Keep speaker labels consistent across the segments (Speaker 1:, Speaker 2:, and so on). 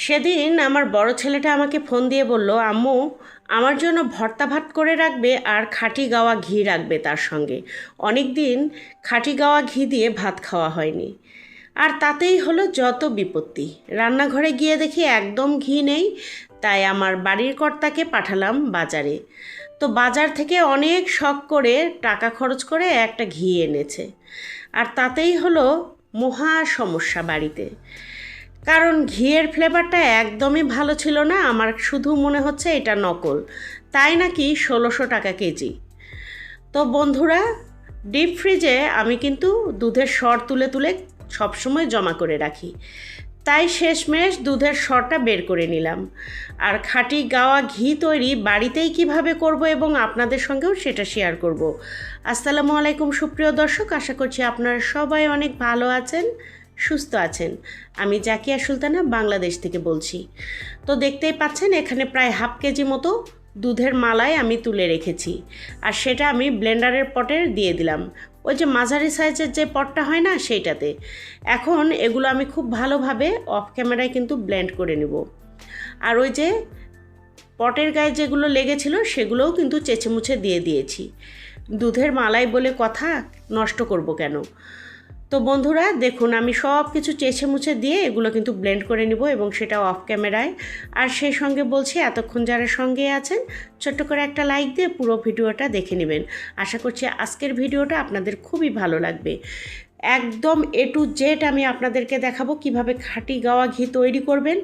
Speaker 1: সেদিন আমার বড় ছেলেটা আমাকে ফোন দিয়ে বলল, আম্মু, আমার জন্য ভর্তা ভাত করে রাখবে আর খাঁটি গাওয়া ঘি রাখবে তার সঙ্গে। অনেক দিন খাঁটি গাওয়া ঘি দিয়ে ভাত খাওয়া হয়নি। আর তাতেই হলো যত বিপত্তি। রান্নাঘরে গিয়ে দেখি একদম ঘি নেই, তাই আমার বাড়ির কর্তাকে পাঠালাম বাজারে। তো বাজার থেকে অনেক শখ করে টাকা খরচ করে একটা ঘি এনেছে। আর তাতেই হলো মহা সমস্যা বাড়িতে। কারণ ঘিয়ের ফ্লেভারটা একদমই ভালো ছিল না, আমার শুধু মনে হচ্ছে এটা নকল। তাই নাকি ষোলোশো টাকা কেজি। তো বন্ধুরা ডিপ ফ্রিজে আমি কিন্তু দুধের সর তুলে তুলে সবসময় জমা করে রাখি। তাই শেষমেশ দুধের সরটা বের করে নিলাম। আর খাঁটি গাওয়া ঘি তৈরি বাড়িতেই কীভাবে করব এবং আপনাদের সঙ্গেও সেটা শেয়ার করব। আসসালামু আলাইকুম সুপ্রিয় দর্শক, আশা করছি আপনারা সবাই অনেক ভালো আছেন। সুস্থ আছেন। আমি জাকিয়া সুলতানা, বাংলাদেশ থেকে বলছি। তো দেখতেই পাচ্ছেন, এখানে প্রায় হাফ কেজি মতো দুধের মালাই আমি তুলে রেখেছি। আর সেটা আমি ব্লেন্ডারের পটে দিয়ে দিলাম। ওই যে মাঝারি সাইজের যে পটটা হয় না, সেইটাতে। এখন এগুলো আমি খুব ভালোভাবে অফ ক্যামেরায় কিন্তু ব্লেন্ড করে নেব। আর ওই যে পটের গায়ে যেগুলো লেগেছিল, সেগুলোও কিন্তু চেঁচে মুছে দিয়ে দিয়েছি। দুধের মালাই বলে কথা নষ্ট করব কেন? তো বন্ধুরা, দেখুন, আমি সব কিছু চেছে মুছে দিয়ে এগুলো কিন্তু ব্লেন্ড করে নিব এবং সেটা অফ ক্যামেরায় আর সেই সঙ্গে বলছি, এতক্ষণ যারা সঙ্গে আছেন, ছোট্ট করে একটা লাইক দিয়ে পুরো ভিডিওটা দেখে নেবেন। আশা করছি আজকের ভিডিওটা আপনাদের খুবই ভালো লাগবে। একদম এ টু জেড আমি আপনাদেরকে দেখাবো কীভাবে খাঁটি গাওয়া ঘি তৈরি করবেন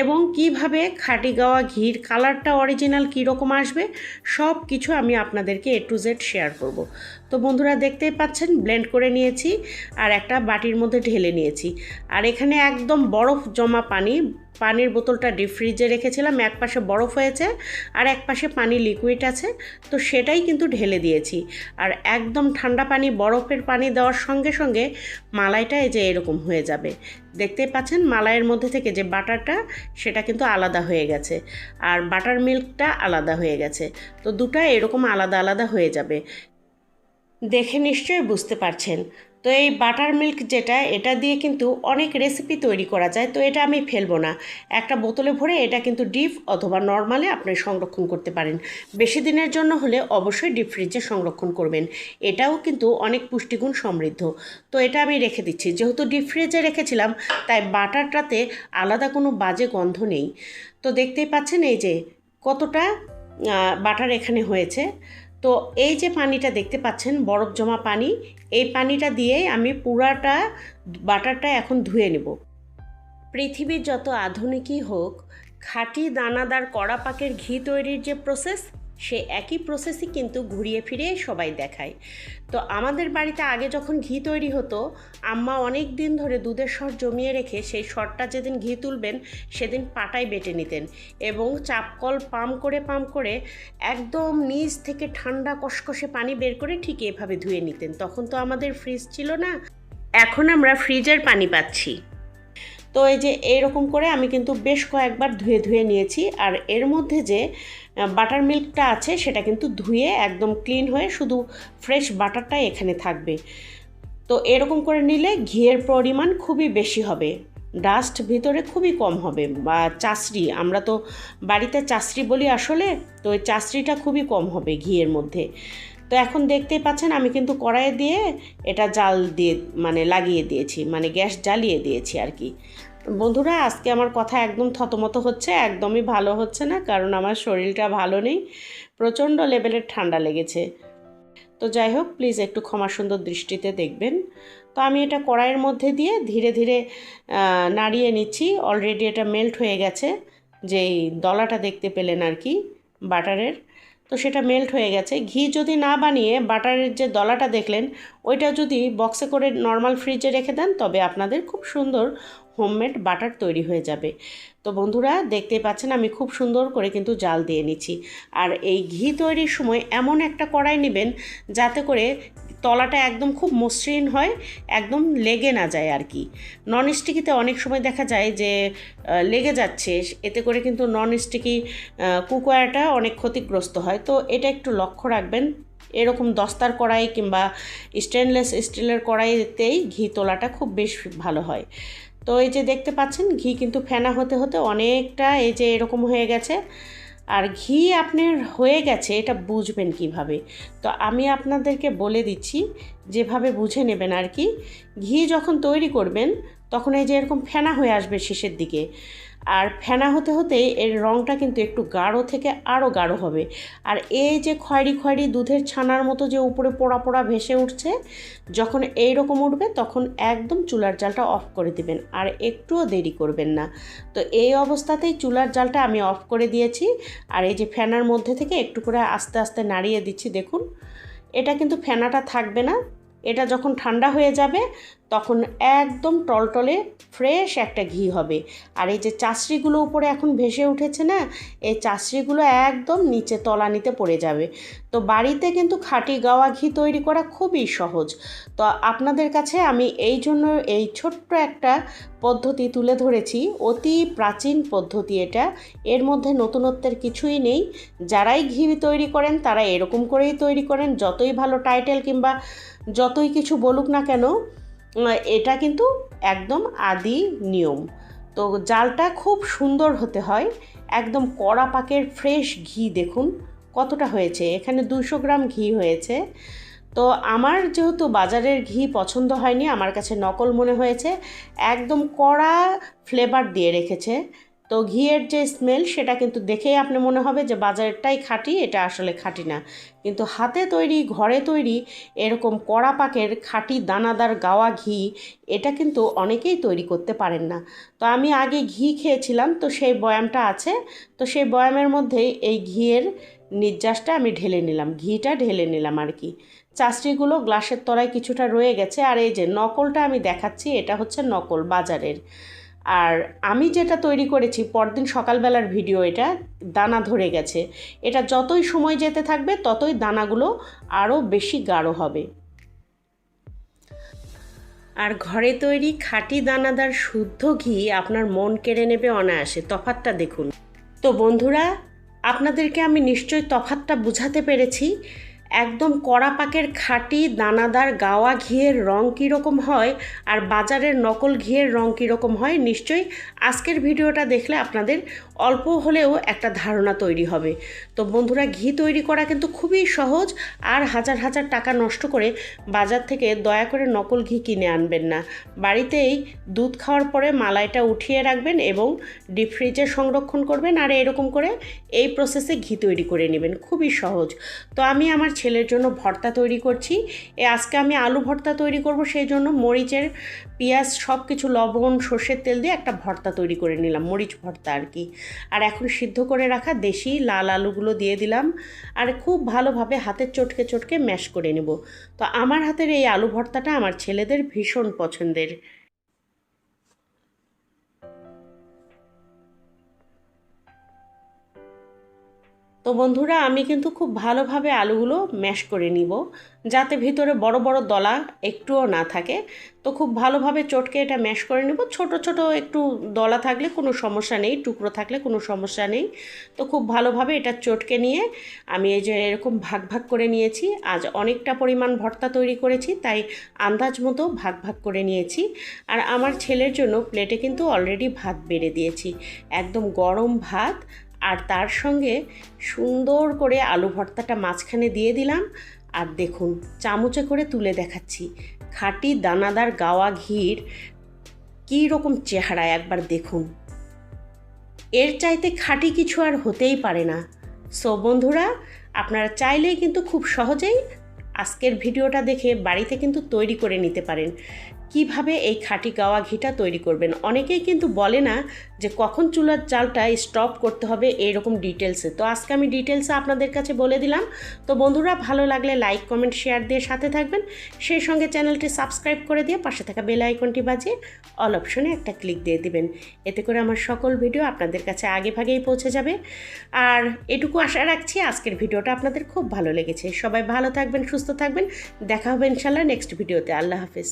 Speaker 1: এবং কীভাবে খাঁটি গাওয়া ঘির কালারটা অরিজিনাল কীরকম আসবে, সব কিছু আমি আপনাদেরকে এ টু জেড শেয়ার করব। তো বন্ধুরা দেখতেই পাচ্ছেন ব্লেন্ড করে নিয়েছি আর একটা বাটির মধ্যে ঢেলে নিয়েছি। আর এখানে একদম বরফ জমা পানি পানির বোতলটা ডিপ ফ্রিজে রেখেছিলাম, এক পাশে বরফ হয়েছে আর এক পাশে পানি লিকুইড আছে, তো সেটাই কিন্তু ঢেলে দিয়েছি। আর একদম ঠান্ডা পানি, বরফের পানি দেওয়ার সঙ্গে সঙ্গে মালাইটা এই যে এরকম হয়ে যাবে। দেখতেই পাচ্ছেন, মালাইয়ের মধ্যে থেকে যে বাটারটা, সেটা কিন্তু আলাদা হয়ে গেছে। আর বাটার মিল্কটা আলাদা হয়ে গেছে। তো দুটা এরকম আলাদা আলাদা হয়ে যাবে। দেখে নিশ্চয়ই বুঝতে পারছেন। তো এই বাটার মিল্ক যেটা, এটা দিয়ে কিন্তু অনেক রেসিপি তৈরি করা যায়। তো এটা আমি ফেলব না। একটা বোতলে ভরে এটা কিন্তু ডিপ অথবা নর্মালে আপনি সংরক্ষণ করতে পারেন। বেশি দিনের জন্য হলে অবশ্যই ডিপ ফ্রিজে সংরক্ষণ করবেন। এটাও কিন্তু অনেক পুষ্টিগুণ সমৃদ্ধ। তো এটা আমি রেখে দিচ্ছি। যেহেতু ডিপ ফ্রিজে রেখেছিলাম, তাই বাটারটাতে আলাদা কোনো বাজে গন্ধ নেই। তো দেখতেই পাচ্ছেন এই যে কতটা বাটার এখানে হয়েছে। তো এই যে পানিটা দেখতে পাচ্ছেন, বরফ জমা পানি, এই পানিটা দিয়ে আমি পুরাটা বাটারটা এখন ধুয়ে নেব। পৃথিবীর যত আধুনিকই হোক, খাঁটি দানাদার কড়া পাকের ঘি তৈরির যে প্রসেস সে একই প্রসেসই কিন্তু ঘুরিয়ে ফিরে সবাই দেখায়। তো আমাদের বাড়িতে আগে যখন ঘি তৈরি হতো, আম্মা অনেক দিন ধরে দুধের সর জমিয়ে রেখে সেই সরটা যেদিন ঘি তুলবেন, সেদিন পাটায় বেটে নিতেন এবং চাপকল পাম করে পাম করে একদম নিচ থেকে ঠান্ডা কষকষে পানি বের করে ঠিক এভাবে ধুয়ে নিতেন। তখন তো আমাদের ফ্রিজ ছিল না, এখন আমরা ফ্রিজের পানি পাচ্ছি। তো এই যে এইরকম করে আমি কিন্তু বেশ কয়েকবার ধুয়ে ধুয়ে নিয়েছি আর এর মধ্যে যে বাটার মিল্কটা আছে, সেটা কিন্তু ধুয়ে একদম ক্লিন হয়ে শুধু ফ্রেশ বাটারটাই এখানে থাকবে। তো এরকম করে নিলে ঘিয়ের পরিমাণ খুবই বেশি হবে। ডাস্ট ভিতরে খুবই কম হবে বা চাষড়ি আমরা তো বাড়িতে চাষড়ি বলি আসলে, তো ওই চাষড়িটা খুবই কম হবে ঘিয়ের মধ্যে। তো এখন দেখতেই পাচ্ছেন আমি কিন্তু কড়াইয়ে দিয়ে এটা জাল দিয়ে মানে লাগিয়ে দিয়েছি মানে গ্যাস জ্বালিয়ে দিয়েছি আর কি। বন্ধুরা, আজকে আমার কথা একদম থতমত হচ্ছে, একদমই ভালো হচ্ছে না, কারণ আমার শরীরটা ভালো নেই, প্রচণ্ড লেভেলের ঠান্ডা লেগেছে। তো যাই হোক প্লিজ একটু ক্ষমা সুন্দর দৃষ্টিতে দেখবেন। তো আমি এটা কড়াইয়ের মধ্যে দিয়ে ধীরে ধীরে নাড়িয়ে নিচ্ছি। অলরেডি এটা মেল্ট হয়ে গেছে, যেই দলাটা দেখতে পেলেন আর কি, বাটারের। তো সেটা মেল্ট হয়ে গেছে। ঘি যদি না বানিয়ে বাটারের যে দলাটা দেখলেন, ওইটা যদি বক্সে করে নর্মাল ফ্রিজে রেখে দেন, তবে আপনাদের খুব সুন্দর হোমমেড বাটার তৈরি হয়ে যাবে। তো বন্ধুরা দেখতে পাচ্ছেন আমি খুব সুন্দর করে কিন্তু জাল দিয়ে নিচ্ছি। আর এই ঘি তৈরির সময় এমন একটা কড়াই নেবেন, যাতে করে তলাটা একদম খুব মসৃণ হয়, একদম লেগে না যায় আর কি। নন স্টিকিতে অনেক সময় দেখা যায় যে লেগে যাচ্ছে, এতে করে কিন্তু নন স্টিকি কুকওয়ারটা অনেক ক্ষতিগ্রস্ত হয়। তো এটা একটু লক্ষ্য রাখবেন, এরকম দস্তার কড়াই কিংবা স্টেনলেস স্টিলের কড়াইতেই ঘি তোলাটা খুব বেশ ভালো হয়। তো এই যে দেখতে পাচ্ছেন, ঘি কিন্তু ফেনা হতে হতে অনেকটা এই যে এরকম হয়ে গেছে। আর ঘি আপনার হয়ে গেছে, এটা বুঝবেন কীভাবে। তো আমি আপনাদেরকে বলে দিচ্ছি, যেভাবে বুঝে নেবেন আর কি। ঘি যখন তৈরি করবেন তখন এই যে এরকম ফেনা হয়ে আসবে শেষের দিকে। আর ফেনা হতে হতে এর রঙটা কিন্তু একটু গাঢ় থেকে আরও গাঢ় হবে। আর এই যে খয়েরি খয়েরি দুধের ছানার মতো যে উপরে পোড়া পোড়া ভেসে উঠছে, যখন এই রকম উঠবে তখন একদম চুলার জালটা অফ করে দিবেন। আর একটুও দেরি করবেন না। তো এই অবস্থাতেই চুলার জালটা আমি অফ করে দিয়েছি। আর এই যে ফেনার মধ্যে থেকে একটু করে আস্তে আস্তে নাড়িয়ে দিচ্ছি, দেখুন। এটা কিন্তু ফেনাটা থাকবে না। এটা যখন ঠান্ডা হয়ে যাবে তখন একদম টলটলে ফ্রেশ একটা ঘি হবে। আর এই যে চাষড়িগুলো উপরে এখন ভেসে উঠেছে না, এই চাষড়িগুলো একদম নিচে তলানিতে পড়ে যাবে। তো বাড়িতে কিন্তু খাঁটি গাওয়া ঘি তৈরি করা খুবই সহজ। তো আপনাদের কাছে আমি এই জন্য এই ছোট্ট একটা পদ্ধতি তুলে ধরেছি, অতি প্রাচীন পদ্ধতি এটা। এর মধ্যে নতুনত্বের কিছুই নেই। যারাই ঘি তৈরি করেন তারা এরকম করেই তৈরি করেন। যতই ভালো টাইটেল কিংবা যতই কিছু বলুক না কেন এটা কিন্তু একদম আদি নিয়ম। তো জালটা খুব সুন্দর হতে হয়। একদম কড়া পাকের ফ্রেশ ঘি দেখুন কতটা হয়েছে। এখানে দুশো গ্রাম ঘি হয়েছে। তো আমার যেহেতু বাজারের ঘি পছন্দ হয়নি, আমার কাছে নকল মনে হয়েছে। একদম কড়া ফ্লেভার দিয়ে রেখেছে। তো ঘিয়ের যে স্মেল সেটা কিন্তু দেখেই আপনি মনে হবে যে বাজারেরটাই খাঁটি, এটা আসলে খাঁটি না। কিন্তু হাতে তৈরি, ঘরে তৈরি এরকম কড়া পাকের খাঁটি দানাদার গাওয়া ঘি, এটা কিন্তু অনেকেই তৈরি করতে পারেন না। তো আমি আগে ঘি খেয়েছিলাম, তো সেই বয়ামটা আছে। তো সেই বয়ামের মধ্যেই এই ঘিয়ের নির্যাসটা আমি ঢেলে নিলাম, ঘিটা ঢেলে নিলাম আর কি। চাষড়িগুলো গ্লাসের তলায় কিছুটা রয়ে গেছে, আর এই যে নকলটা আমি দেখাচ্ছি, এটা হচ্ছে নকল বাজারের। আর আমি যেটা তৈরি করেছি, পরদিন সকালবেলার ভিডিও এটা, দানা ধরে গেছে। এটা যতই সময় যেতে থাকবে, ততই দানাগুলো আরও বেশি গাঢ় হবে। আর ঘরে তৈরি খাঁটি দানাদার শুদ্ধ ঘি আপনার মন কেড়ে নেবে অনায়াসে। তফাতটা দেখুন। তো বন্ধুরা, আপনাদেরকে আমি নিশ্চয়ই তফাতটা বুঝাতে পেরেছি। একদম কড়া পাকের খাঁটি দানাদার গাওয়া ঘিয়ের রং কীরকম হয় আর বাজারের নকল ঘিয়ের রং কীরকম হয় নিশ্চয়ই আজকের ভিডিওটা দেখলে আপনাদের অল্প হলেও একটা ধারণা তৈরি হবে। তো বন্ধুরা, ঘি তৈরি করা কিন্তু খুবই সহজ আর হাজার হাজার টাকা নষ্ট করে বাজার থেকে দয়া করে নকল ঘি কিনে আনবেন না। বাড়িতেই দুধ খাওয়ার পরে মালাইটা উঠিয়ে রাখবেন এবং ডিপ ফ্রিজে সংরক্ষণ করবেন আর এরকম করে এই প্রসেসে ঘি তৈরি করে নেবেন। খুবই সহজ। তো আমি আমার ছেলের জন্য ভর্তা তৈরি করছি। এ আজকে আমি আলু ভর্তা তৈরি করব, সেই জন্য মরিচের পেঁয়াজ সব কিছু লবণ, সর্ষের তেল দিয়ে একটা ভর্তা তৈরি করে নিলাম, মরিচ ভর্তা আর কি। আর এখন সিদ্ধ করে রাখা দেশি লাল আলুগুলো দিয়ে দিলাম। আর খুব ভালোভাবে হাতের চটকে চটকে ম্যাশ করে নেব। তো আমার হাতের এই আলু ভর্তাটা আমার ছেলেদের ভীষণ পছন্দের। তো বন্ধুরা, আমি কিন্তু খুব ভালোভাবে আলুগুলো ম্যাশ করে নিব যাতে ভিতরে বড় বড় দলা একটুও না থাকে। তো খুব ভালোভাবে চটকে এটা ম্যাশ করে নেব। ছোট ছোট একটু দলা থাকলে কোনো সমস্যা নেই, টুকরো থাকলে কোনো সমস্যা নেই। তো খুব ভালোভাবে এটা চটকে নিয়ে আমি এই যে এরকম ভাগ ভাগ করে নিয়েছি। আজ অনেকটা পরিমাণ ভর্তা তৈরি করেছি, তাই আন্দাজ মতো ভাগ ভাগ করে নিয়েছি। আর আমার ছেলের জন্য প্লেটে কিন্তু অলরেডি ভাত বেড়ে দিয়েছি। একদম গরম ভাত আর তার সঙ্গে সুন্দর করে আলু ভর্তাটা মাঝখানে দিয়ে দিলাম। আর দেখুন, চামচে করে তুলে দেখাচ্ছি। খাঁটি দানাদার গাওয়া ঘির। কী রকম চেহারা, একবার দেখুন। এর চাইতে খাঁটি কিছু আর হতেই পারে না। সো বন্ধুরা, আপনারা চাইলেই কিন্তু খুব সহজেই আজকের ভিডিওটা দেখে বাড়িতে কিন্তু তৈরি করে নিতে পারেন। কীভাবে এই খাঁটি গাওয়া ঘিটা তৈরি করবেন? অনেকেই কিন্তু বলে না যে কখন চুলার চালটা স্টপ করতে হবে এইরকম ডিটেলসে তো আজকে আমি ডিটেলসে আপনাদের কাছে বলে দিলাম। তো বন্ধুরা, ভালো লাগলে লাইক কমেন্ট শেয়ার দিয়ে সাথে থাকবেন। সেই সঙ্গে চ্যানেলটি সাবস্ক্রাইব করে দিয়ে পাশে থাকা বেল আইকনটি বাজিয়ে অল অপশনে একটা ক্লিক দিয়ে দিবেন। এতে করে আমার সকল ভিডিও আপনাদের কাছে আগে ভাগেই পৌঁছে যাবে। আর এটুকু আশা রাখছি আজকের ভিডিওটা আপনাদের খুব ভালো লেগেছে। সবাই ভালো থাকবেন, সুস্থ থাকবেন। দেখা হবে ইনশাল্লাহ নেক্সট ভিডিওতে আল্লাহ হাফিজ।